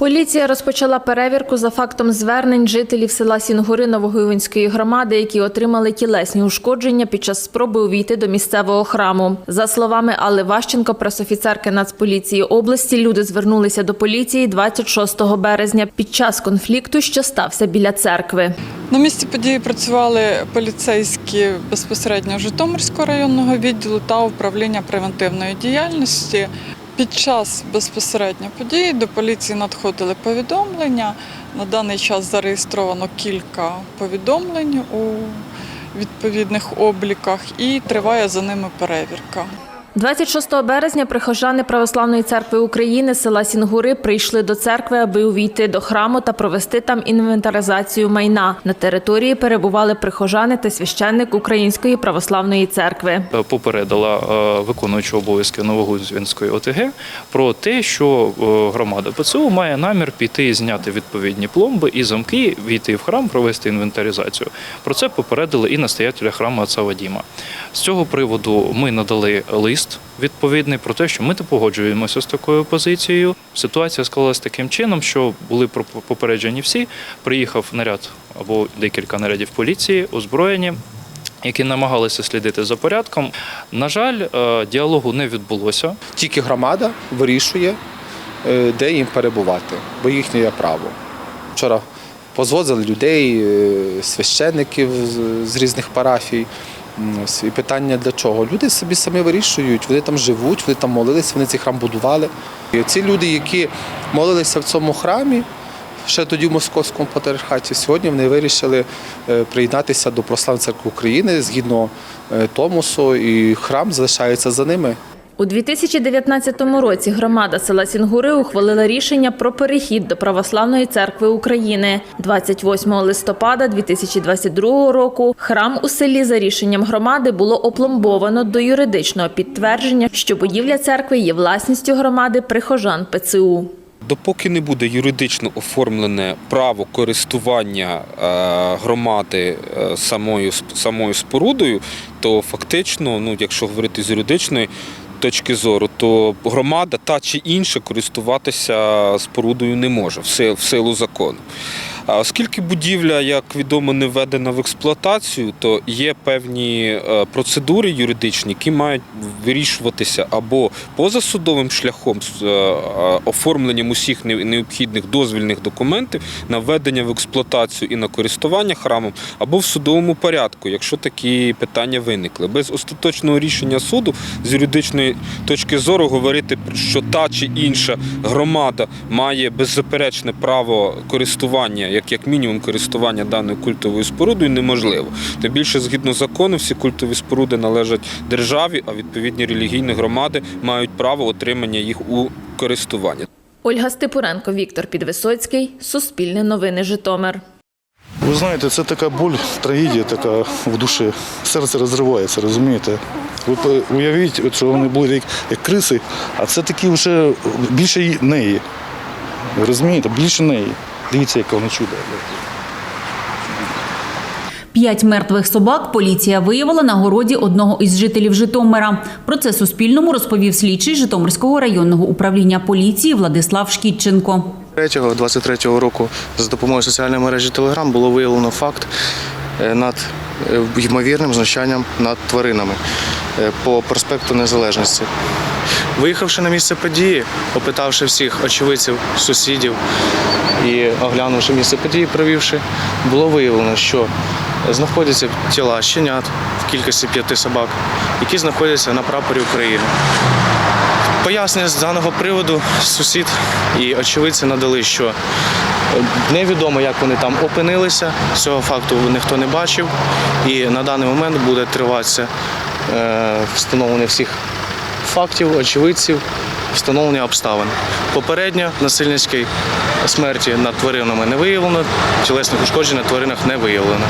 Поліція розпочала перевірку за фактом звернень жителів села Сінгури Новогуйвинської громади, які отримали тілесні ушкодження під час спроби увійти до місцевого храму. За словами Алли Ващенко, пресофіцерки Нацполіції області, люди звернулися до поліції 26 березня під час конфлікту, що стався біля церкви. На місці події працювали поліцейські безпосередньо Житомирського районного відділу та управління превентивної діяльності. Під час безпосередньо події до поліції надходили повідомлення. На даний час зареєстровано кілька повідомлень у відповідних обліках і триває за ними перевірка. 26 березня прихожани Православної церкви України села Сінгури прийшли до церкви, аби увійти до храму та провести там інвентаризацію майна. На території перебували прихожани та священник Української православної церкви. попередила е, виконуючого обов'язки Новогузвінської ОТГ про те, що е, громада ПЦУ має намір піти і зняти відповідні пломби і замки, війти в храм, провести інвентаризацію. Про це попередили і настоятеля храму отця Вадіма. З цього приводу ми надали лист відповідний про те, що ми не погоджуємося з такою позицією. Ситуація склалась таким чином, що були попереджені всі. Приїхав наряд або декілька нарядів поліції, озброєні які намагалися слідити за порядком. На жаль, е, діалогу не відбулося. Тільки громада вирішує, е, де їм перебувати, бо їхнє є право. Вчора позвозили людей, е, священників з різних парафій. І питання для чого? Люди собі самі вирішують, вони там живуть, вони там молились, вони цей храм будували. І ці люди, які молилися в цьому храмі, ще тоді в Московському патріархаті, сьогодні вони вирішили е, приєднатися до Прославної церкви України згідно е, Томосу, і храм залишається за ними. У 2019 році громада села Сінгури ухвалила рішення про перехід до Православної церкви України. 28 листопада 2022 року храм у селі за рішенням громади було опломбовано до юридичного підтвердження, що будівля церкви є власністю громади прихожан ПЦУ. Допоки не буде юридично оформлене право користування е, громади е, самою самою спорудою, то фактично, ну якщо говорити з юридичної точки зору, то громада та чи інша користуватися спорудою не може в си- в силу закону. А оскільки будівля, як відомо, не введена в експлуатацію, то є певні е, процедури юридичні, які мають вирішуватися або позасудовим шляхом з е, е, оформленням усіх необхідних дозвільних документів на введення в експлуатацію і на користування храмом, або в судовому порядку, якщо такі питання виникли. Без остаточного рішення суду з юридичної точки зору говорити, що та чи інша громада має беззаперечне право користування, як, як мінімум користування даною культовою спорудою, неможливо. Тим більше, згідно закону, всі культові споруди належать державі, а відповідні релігійні громади мають право отримання їх у користування. Ольга Степуренко, Віктор Підвисоцький, Суспільне новини Житомир. Ви знаєте, це така боль, трагедія така в душі. Серце розривається, розумієте? Ви уявіть, що вони були як, як криси, а це такі вже більше неї. Ви розумієте? Більше неї. Дивіться, яке воно чудо. П'ять мертвих собак поліція виявила на городі одного із жителів Житомира. Про це Суспільному розповів слідчий Житомирського районного управління поліції Владислав Шкітченко. 23 року за допомогою соціальної мережі Телеграм було виявлено факт е, над ймовірним знущанням над тваринами е, по проспекту Незалежності. Виїхавши на місце події, опитавши всіх очевидців, сусідів і оглянувши місце події, провівши, було виявлено, що знаходяться тіла щенят в кількості п'яти собак, які знаходяться на прапорі України. Пояснення з даного приводу сусід і очевидці надали, що е, невідомо, як вони там опинилися. Цього факту ніхто не бачив. І на даний момент буде триватися е, встановлення всіх фактів, очевидців, встановлення обставин. Попередньо насильницької смерті над тваринами не виявлено, тілесних ушкоджень на тваринах не виявлено.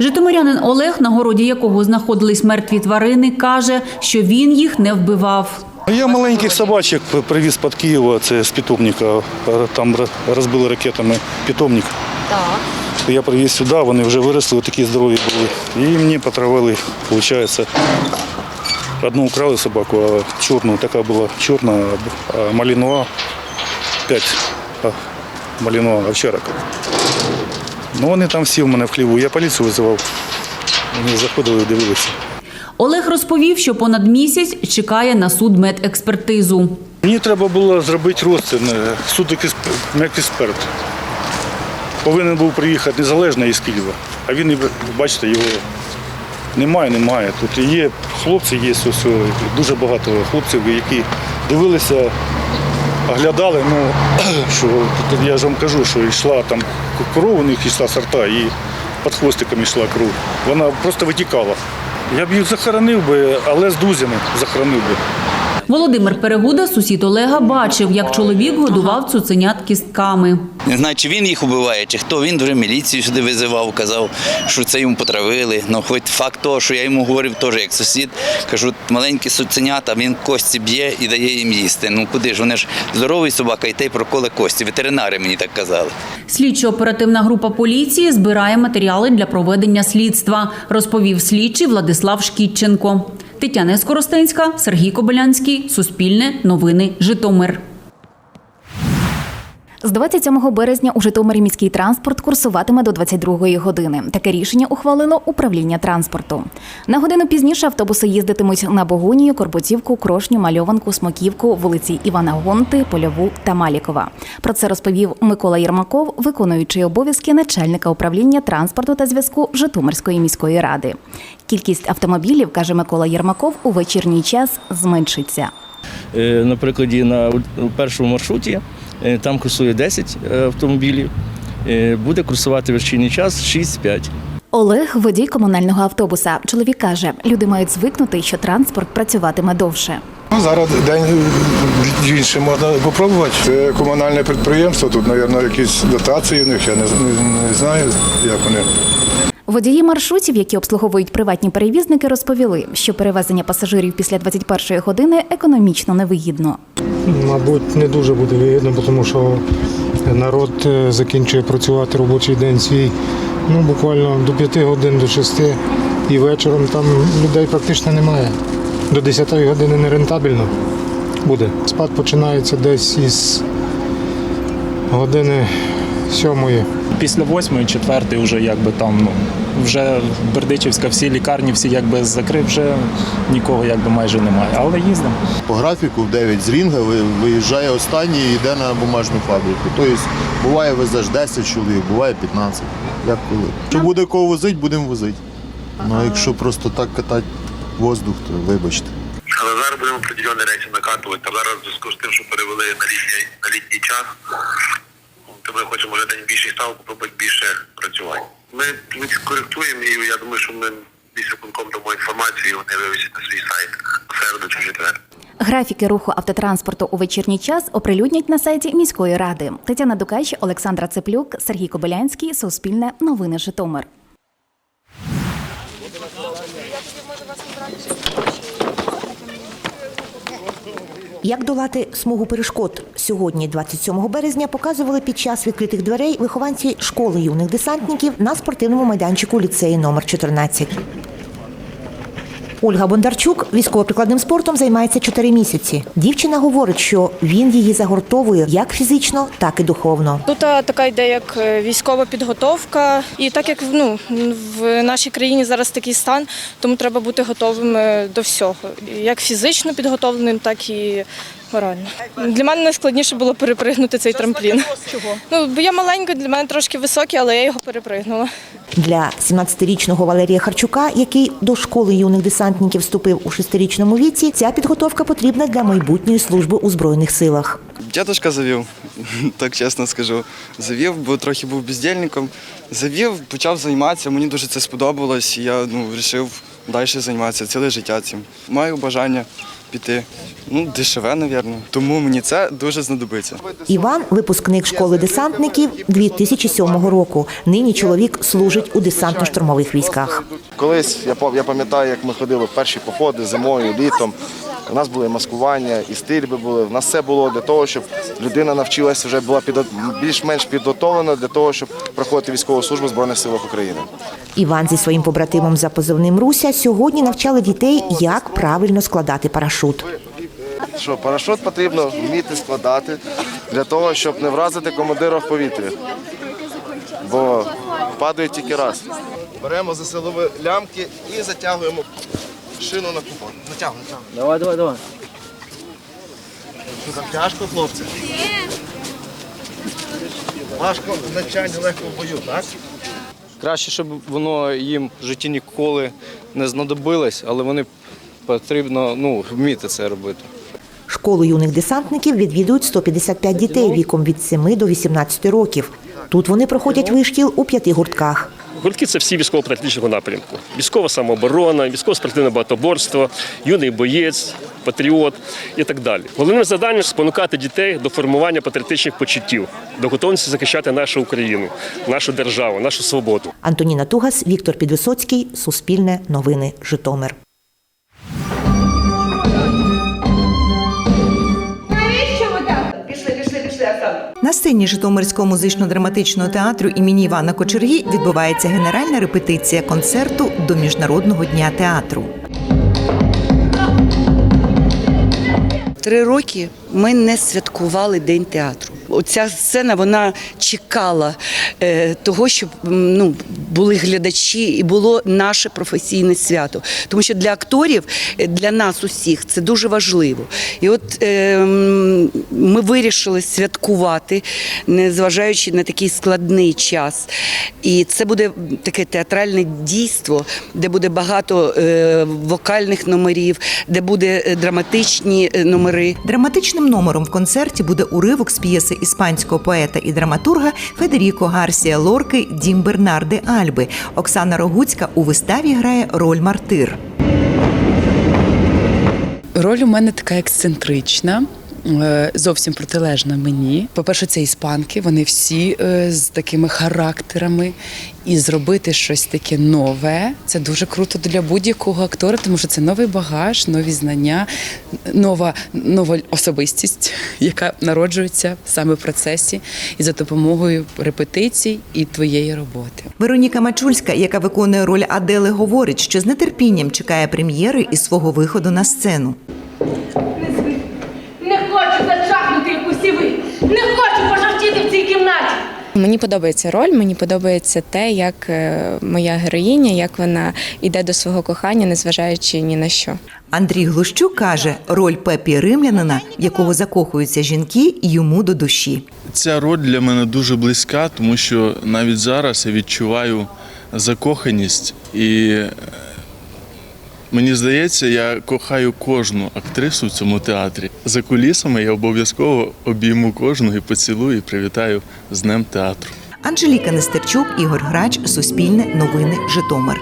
Житомирянин Олег, на городі якого знаходились мертві тварини, каже, що він їх не вбивав. Я маленьких собачок привіз під Києва, це з питомника. Там розбили ракетами питомник. Так. Я привіз сюди, вони вже виросли, такі здорові були. І мені потравили, виходить. Одну украли собаку, а чорну, така була чорна, а малінова 5 Маліного Овчарика. Ну вони там всі в мене в хліву. Я поліцію визивав. Вони заходили, дивилися. Олег розповів, що понад місяць чекає на суд медекспертизу. Мені треба було зробити розцін е, суд експерт. Повинен був приїхати незалежно із Києва. А він, бачите, його немає, немає. Тут є хлопці, є ось, дуже багато хлопців, які дивилися, оглядали. Ну, що, я ж вам кажу, що йшла там кров, у них йшла сорта, і під хвостиком йшла кров. Вона просто витікала. Я б їх захоронив би, але з друзями захоронив би. Володимир Перегуда, сусід Олега, бачив, як чоловік годував цуценят кістками. Не знаю, чи він їх убиває, чи хто. Він вже міліцію сюди визивав, казав, що це йому потравили. Ну, хоч факт того, що я йому говорив теж як сусід, кажу, маленькі суценята, він кості б'є і дає їм їсти. Ну куди ж? Вони ж здоровий собака, і те й проколе кості. Ветеринари мені так казали. Слідчо-оперативна група поліції збирає матеріали для проведення слідства, розповів слідчий Владислав Шкітченко. Тетяна Скоростенська, Сергій Кобилянський, Суспільне, Новини, Житомир. З 27 березня у Житомирі міський транспорт курсуватиме до 22 години. Таке рішення ухвалило управління транспорту. На годину пізніше автобуси їздитимуть на Богунію, Корбутівку, Крошню, Мальованку, Смоківку, вулиці Івана Гонти, Польову та Малікова. Про це розповів Микола Єрмаков, виконуючий обов'язки начальника управління транспорту та зв'язку Житомирської міської ради. Кількість автомобілів, каже Микола Єрмаков, у вечірній час зменшиться. Е, На у першому маршруті там курсує 10 автомобілів, е, буде курсувати вечірній час 6-5. Олег водій комунального автобуса. Чоловік каже, люди мають звикнути, що транспорт працюватиме довше. Ну, зараз день інший можна попробувати. Це комунальне підприємство, тут, мабуть, якісь дотації в них, я не, не, не знаю, як вони. Водії маршрутів, які обслуговують приватні перевізники, розповіли, що перевезення пасажирів після 21-ї години економічно невигідно. Мабуть, не дуже буде вигідно, тому що народ е, закінчує працювати робочий день свій ну, буквально до 5 годин, до 6 і вечором там людей практично немає. До 10 години не рентабельно буде. Спад починається десь із години сьомої. Після восьмої, четвертої вже якби там ну, вже Бердичівська, всі лікарні, всі якби закрив, вже нікого якби майже немає. Але їздимо. По графіку в 9 з Рінга виїжджає останній і йде на бумажну фабрику. Тобто буває везеш 10 чоловік, буває 15. Як коли. Якщо буде кого возити, будемо возити. Ну а якщо просто так катати воздух, то вибачте. Але зараз будемо определені речі накатувати. Та зараз в зв'язку з тим, що перевели на літній, на літній час, то ми хочемо вже день більший ставку, попити більше працювати. Ми коректуємо і я думаю, що ми виконком дамо інформацію, вони вивісять на свій сайт середу чи четвер. Графіки руху автотранспорту у вечірній час оприлюднять на сайті міської ради. Тетяна Дукач, Олександра Цеплюк, Сергій Кобилянський, Суспільне, Новини Житомир. Як долати смугу перешкод сьогодні, 27 березня, показували під час відкритих дверей вихованці школи юних десантників на спортивному майданчику ліцею номер 14. Ольга Бондарчук військово-прикладним спортом займається 4 місяці. Дівчина говорить, що він її загортовує як фізично, так і духовно. Тут така йде як е, військова підготовка, і так як ну в нашій країні зараз такий стан, тому треба бути готовим е, до всього, як фізично підготовленим, так і морально. Для мене найскладніше було перепригнути цей трамплін. Чого? Ну бо я маленька, для мене трошки високий, але я його перепригнула. Для 17-річного Валерія Харчука, який до школи юних десантників вступив у 6-річному віці, ця підготовка потрібна для майбутньої служби у збройних силах. Дядушка завів, так чесно скажу. Завів, бо трохи був бездільником. Завів, почав займатися, мені дуже це сподобалось, і я ну, вирішив далі займатися ціле життя цим. Маю бажання піти. Ну, дешеве, мабуть. Тому мені це дуже знадобиться. Іван випускник школи десантників 2007 року. Нині чоловік служить у десантно-штурмових військах. Колись я я пам'ятаю, як ми ходили в перші походи зимою, літом. У нас були маскування і стрільби були. У нас все було для того, щоб людина навчилася вже була підо- більш-менш підготовлена для того, щоб проходити військову службу в Збройних силах України. Іван зі своїм побратимом за позивним Руся сьогодні навчали дітей, як правильно складати парашут. Що парашут потрібно вміти складати, для того, щоб не вразити командира в повітрі. Бо падає тільки раз. Беремо за силові лямки і затягуємо шину на купон. Натягуємо, натягуємо. Давай, давай, давай. Що там тяжко, хлопці? Важко в навчанні, легко в бою, так? Краще, щоб воно їм в житті ніколи не знадобилось, але вони потрібно ну, вміти це робити. Школу юних десантників відвідують 155 дітей віком від 7 до 18 років. Тут вони проходять вишкіл у п'яти гуртках. Гуртки це всі військово-практичного напрямку: військова самооборона, військово-спортивне багатоборство, юний боєць, патріот і так далі. Головним завданням спонукати дітей до формування патріотичних почуттів, до готовності захищати нашу Україну, нашу державу, нашу свободу. Антоніна Тугас, Віктор Підвисоцький, Суспільне новини, Житомир. На сцені Житомирського музично-драматичного театру імені Івана Кочергі відбувається генеральна репетиція концерту до Міжнародного дня театру. Три роки ми не святкували День театру. Оця сцена вона чекала е, того, щоб ну, були глядачі і було наше професійне свято. Тому що для акторів, е, для нас усіх це дуже важливо. І от е, ми вирішили святкувати, незважаючи на такий складний час. І це буде таке театральне дійство, де буде багато е, вокальних номерів, де буде е, драматичні номери. Драматичним номером в концерті буде уривок з п'єси іспанського поета і драматурга Федеріко Гарсія Лорки Дім Бернарди Альби. Оксана Рогуцька у виставі грає роль мартир. Роль у мене така ексцентрична. Е, Зовсім протилежна мені. По-перше, це іспанки, вони всі е, з такими характерами. І зробити щось таке нове це дуже круто для будь-якого актора, тому що це новий багаж, нові знання, нова, нова особистість, яка народжується саме в процесі і за допомогою репетицій і твоєї роботи. Вероніка Мачульська, яка виконує роль Адели, говорить, що з нетерпінням чекає прем'єри і свого виходу на сцену. Не хочу зачахнути, як усі ви. Не хочу пожовтіти в цій кімнаті. Мені подобається роль, мені подобається те, як е, моя героїня, як вона йде до свого кохання, незважаючи ні на що. Андрій Глущук каже, роль Пепі Римлянина, в якого закохуються жінки, йому до душі. Ця роль для мене дуже близька, тому що навіть зараз я відчуваю закоханість і е, мені здається, я кохаю кожну актрису в цьому театрі. За кулісами я обов'язково обійму кожну і поцілую, і привітаю з Днем театру. Анжеліка Нестерчук, Ігор Грач, Суспільне новини, Житомир.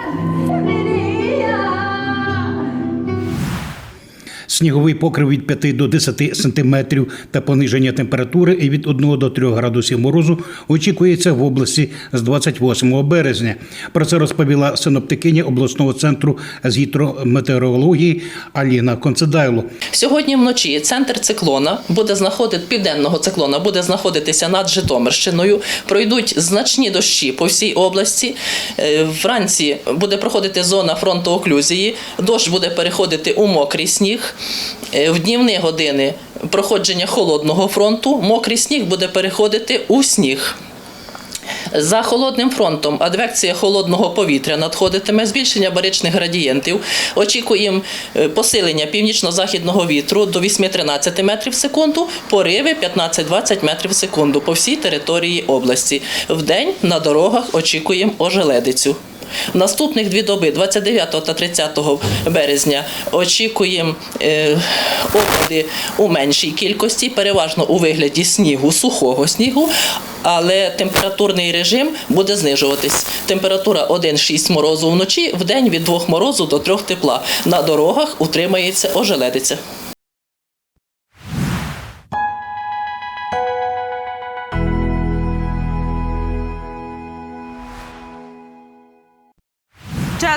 Сніговий покрив від 5 до 10 сантиметрів та пониження температури від 1 до 3 градусів морозу очікується в області з 28 березня. Про це розповіла синоптикиня обласного центру з гідрометеорології Аліна Концедайло. Сьогодні вночі центр циклона буде знаходити південного циклона, буде знаходитися над Житомирщиною. Пройдуть значні дощі по всій області. Е, Вранці буде проходити зона фронту оклюзії. Дощ буде переходити у мокрий сніг. Е, В днівні години проходження холодного фронту мокрий сніг буде переходити у сніг. За холодним фронтом адвекція холодного повітря надходитиме, збільшення баричних градієнтів. Очікуємо е, посилення північно-західного вітру до 8-13 метрів в секунду, пориви 15-20 метрів в секунду по всій території області. Вдень на дорогах очікуємо ожеледицю. Наступних дві доби, 29 та 30 березня, очікуємо е, опади у меншій кількості, переважно у вигляді снігу, сухого снігу, але температурний режим буде знижуватись. Температура 1,6 морозу вночі, в день від 2 морозу до 3 тепла. На дорогах утримається ожеледиця.